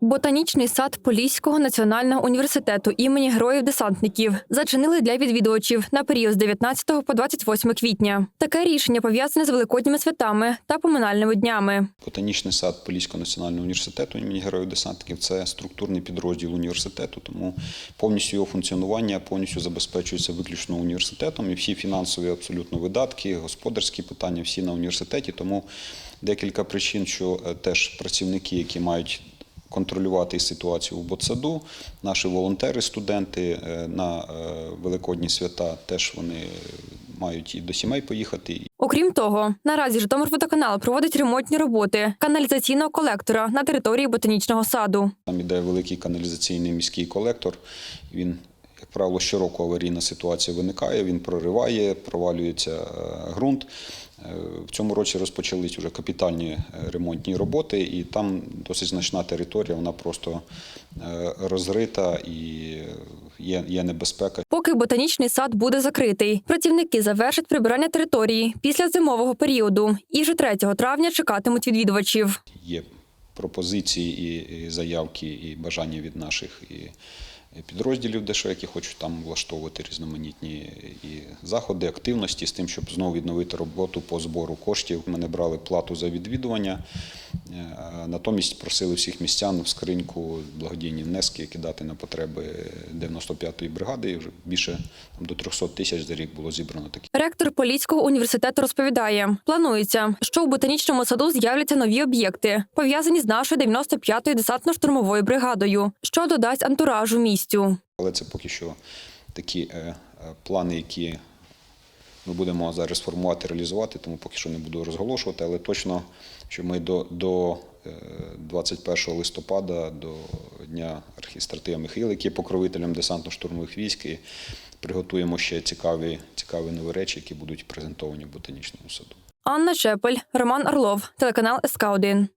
Ботанічний сад Поліського національного університету імені героїв-десантників зачинили для відвідувачів на період з 19 по 28 квітня. Таке рішення пов'язане з великодніми святами та поминальними днями. Ботанічний сад Поліського національного університету імені героїв десантників це структурний підрозділ університету, тому повністю його функціонування повністю забезпечується виключно університетом і всі фінансові абсолютно видатки, господарські питання всі на університеті. Тому декілька причин, що е, теж працівники, які мають контролювати ситуацію в ботсаду, наші волонтери, студенти е, на е, великодні свята теж вони мають і до сімей поїхати, Окрім того, наразі Житомирводоканал проводить ремонтні роботи каналізаційного колектора на території ботанічного саду. Там іде великий каналізаційний міський колектор. Він, як правило, щороку аварійна ситуація виникає, він прориває, провалюється е, ґрунт. Е, В цьому році розпочались вже капітальні е, ремонтні роботи, і там досить значна територія, вона просто е, розрита і є, є небезпека. Поки ботанічний сад буде закритий, працівники завершать прибирання території після зимового періоду і вже 3 травня чекатимуть відвідувачів. Є пропозиції і заявки, і бажання від наших і підрозділів ДШО, які хочуть там влаштовувати різноманітні і заходи, активності з тим, щоб знову відновити роботу по збору коштів. Ми не брали плату за відвідування, е, натомість просили всіх містян в скриньку благодійні внески кидати на потреби 95-ї бригади. І вже більше там, до 300 тисяч за рік було зібрано такі. Ректор Поліського університету розповідає: планується, що у ботанічному саду з'являться нові об'єкти, пов'язані з нашою 95-ю десантно-штурмовою бригадою, що додасть антуражу місцю. Але це поки що такі е, е, плани, які ми будемо зараз формувати, реалізувати, тому поки що не буду розголошувати, але точно, що ми до, до е, 21 листопада, до Дня архістратига Михайла, який є покровителем десантно-штурмових військ, і приготуємо ще цікаві, цікаві нові речі, які будуть презентовані в ботанічному саду. Анна Чепель, Роман Орлов, телеканал СК 1